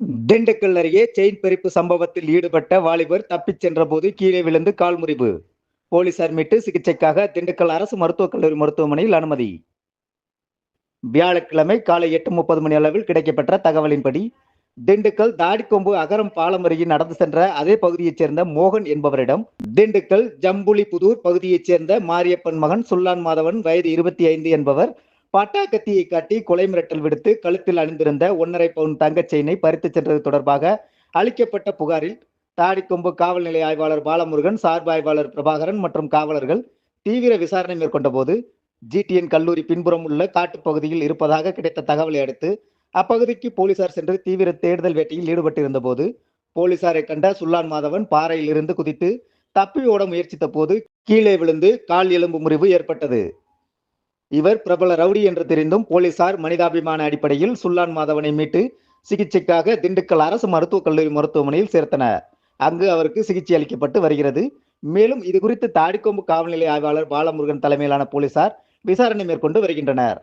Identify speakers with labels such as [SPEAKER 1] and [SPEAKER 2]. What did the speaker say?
[SPEAKER 1] திண்டுக்கல் அருகே செயின் பறிப்பு சம்பவத்தில் ஈடுபட்ட வாலிபர் தப்பிச் சென்றபோது கீழே விழுந்து கால் முறிவு. போலீசார் மீட்டு சிகிச்சைக்காக திண்டுக்கல் அரசு மருத்துவக் கல்லூரி மருத்துவமனையில் அனுமதி. வியாழக்கிழமை காலை எட்டு முப்பது மணி அளவில் கிடைக்கப்பெற்ற தகவலின்படி திண்டுக்கல் தாடிக்கொம்பு அகரம் பாலம் அருகே நடந்து சென்ற அதே பகுதியைச் சேர்ந்த மோகன் என்பவரிடம் திண்டுக்கல் ஜம்புலிபுதூர் பகுதியைச் சேர்ந்த மாரியப்பன் மகன் சுல்லான் மாதவன் வயது இருபத்தி ஐந்து என்பவர் பட்டா கத்தியை காட்டி கொலை மிரட்டல் விடுத்து கழுத்தில் அணிந்திருந்த ஒன்றரை பவுன் தங்கச் செயினை பறித்துச் சென்றது தொடர்பாக அளிக்கப்பட்ட புகாரில் தாடிக்கொம்பு காவல் நிலைய ஆய்வாளர் பாலமுருகன் சார்பு ஆய்வாளர் பிரபாகரன் மற்றும் காவலர்கள் தீவிர விசாரணை மேற்கொண்ட போது ஜிடிஎன் கல்லூரி பின்புறம் உள்ள காட்டுப்பகுதியில் இருப்பதாக கிடைத்த தகவலை அடுத்து அப்பகுதிக்கு போலீசார் சென்று தீவிர தேடுதல் வேட்டையில் ஈடுபட்டிருந்த போது போலீசாரை கண்ட சுல்லான் மாதவன் பாறையில் இருந்து குதித்து தப்பி ஓட முயற்சித்த போது கீழே விழுந்து கால் எலும்பு முறிவு ஏற்பட்டது. இவர் பிரபல ரவுடி என்று தெரிந்தும் போலீசார் மனிதாபிமான அடிப்படையில் சுல்லான் மாதவனை மீட்டு சிகிச்சைக்காக திண்டுக்கல் அரசு மருத்துவக் கல்லூரி மருத்துவமனையில் சேர்த்தனர். அங்கு அவருக்கு சிகிச்சை அளிக்கப்பட்டு வருகிறது. மேலும் இது குறித்து தாடிக்கொம்பு காவல்நிலை ஆய்வாளர் பாலமுருகன் தலைமையிலான போலீசார் விசாரணை மேற்கொண்டு வருகின்றனர்.